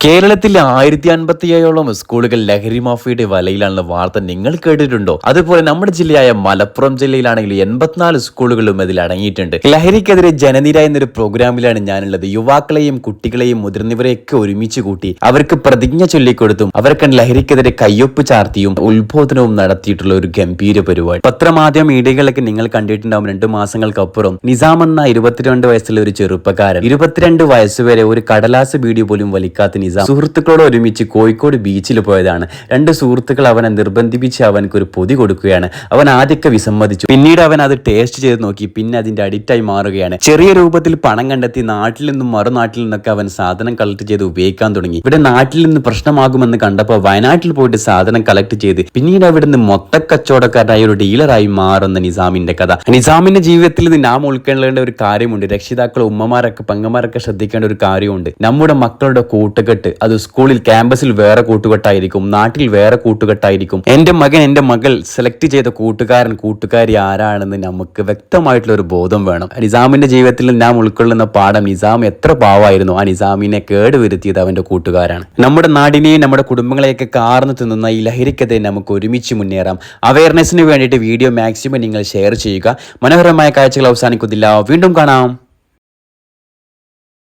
കേരളത്തിൽ ആയിരത്തി അൻപത്തി ഏഴോളം സ്കൂളുകൾ ലഹരി മാഫിയുടെ വലയിലാണെന്ന വാർത്ത നിങ്ങൾ കേട്ടിട്ടുണ്ടോ? അതുപോലെ നമ്മുടെ ജില്ലയായ മലപ്പുറം ജില്ലയിലാണെങ്കിൽ എൺപത്തിനാല് സ്കൂളുകളും അതിൽ അടങ്ങിയിട്ടുണ്ട്. ലഹരിക്കെതിരെ ജനനിര എന്നൊരു പ്രോഗ്രാമിലാണ് ഞാനുള്ളത്. യുവാക്കളെയും കുട്ടികളെയും മുതിർന്നവരെയൊക്കെ ഒരുമിച്ച് കൂട്ടി അവർക്ക് പ്രതിജ്ഞ ചൊല്ലിക്കൊടുത്തും അവർക്ക് ലഹരിക്കെതിരെ കയ്യൊപ്പ് ചാർത്തിയും ഉത്ബോധനവും നടത്തിയിട്ടുള്ള ഒരു ഗംഭീര പരിപാടി. പത്രമാധ്യമ മീഡിയകളൊക്കെ നിങ്ങൾ കണ്ടിട്ടുണ്ടാവും രണ്ടു മാസങ്ങൾക്കപ്പുറം. നിസാം എന്ന ഇരുപത്തിരണ്ട് വയസ്സുള്ള ഒരു ചെറുപ്പക്കാരൻ ഇരുപത്തിരണ്ട് വയസ്സുവരെ ഒരു കടലാസ് വീഡിയോ പോലും വലിക്കാത്ത നിസാം. സുഹൃത്തുക്കളോട് ഒരുമിച്ച് കോഴിക്കോട് ബീച്ചിൽ പോയതാണ്. രണ്ട് സുഹൃത്തുക്കൾ അവനെ നിർബന്ധിപ്പിച്ച് അവനക്ക് ഒരു പൊതി കൊടുക്കുകയാണ്. അവൻ ആദ്യമൊക്കെ വിസമ്മതിച്ചു. പിന്നീട് അവൻ അത് ടേസ്റ്റ് ചെയ്ത് നോക്കി. പിന്നെ അതിന്റെ അഡിക്റ്റായി മാറുകയാണ്. ചെറിയ രൂപത്തിൽ പണം കണ്ടെത്തി നാട്ടിൽ നിന്നും മറുനാട്ടിൽ നിന്നൊക്കെ അവൻ സാധനം കളക്ട് ചെയ്ത് ഉപയോഗിക്കാൻ തുടങ്ങി. ഇവിടെ നാട്ടിൽ നിന്ന് പ്രശ്നമാകുമെന്ന് കണ്ടപ്പോൾ വയനാട്ടിൽ പോയിട്ട് സാധനം കളക്ട് ചെയ്ത് പിന്നീട് അവിടുന്ന് മൊത്ത കച്ചവടക്കാരനായ ഒരു ഡീലറായി മാറുന്ന നിസാമിന്റെ കഥ. നിസാമിന്റെ ജീവിതത്തിൽ ഇത് നാം ഉൾക്കൊള്ളേണ്ട ഒരു കാര്യമുണ്ട്. രക്ഷിതാക്കൾ ഉമ്മമാരൊക്കെ പെങ്ങന്മാരൊക്കെ ശ്രദ്ധിക്കേണ്ട ഒരു കാര്യമുണ്ട്. നമ്മുടെ മക്കളുടെ കൂട്ടുകെട്ട് അത് സ്കൂളിൽ ക്യാമ്പസിൽ വേറെ കൂട്ടുകെട്ടായിരിക്കും നാട്ടിൽ വേറെ കൂട്ടുകെട്ടായിരിക്കും. എന്റെ മകൻ എന്റെ മകൾ സെലക്ട് ചെയ്ത കൂട്ടുകാരൻ കൂട്ടുകാരി ആരാണെന്ന് നമുക്ക് വ്യക്തമായിട്ടുള്ള ഒരു ബോധം വേണം. നിസാമിന്റെ ജീവിതത്തിൽ നാം ഉൾക്കൊള്ളുന്ന പാഠം നിസാം എത്ര പാവായിരുന്നു. ആ നിസാമിനെ കേടുവരുത്തിയത് അവന്റെ കൂട്ടുകാരാണ്. നമ്മുടെ നാടിനെയും നമ്മുടെ കുടുംബങ്ങളെയൊക്കെ കാർന്നു തിന്നുന്ന ഈ ലഹരിക്കെതിരെ നമുക്ക് ഒരുമിച്ച് മുന്നേറാം. അവയർനെസ്സിന് വേണ്ടിയിട്ട് വീഡിയോ മാക്സിമം നിങ്ങൾ ഷെയർ ചെയ്യുക. മനോഹരമായ കാഴ്ചകൾ അവസാനിക്കുന്നില്ല. വീണ്ടും കാണാം.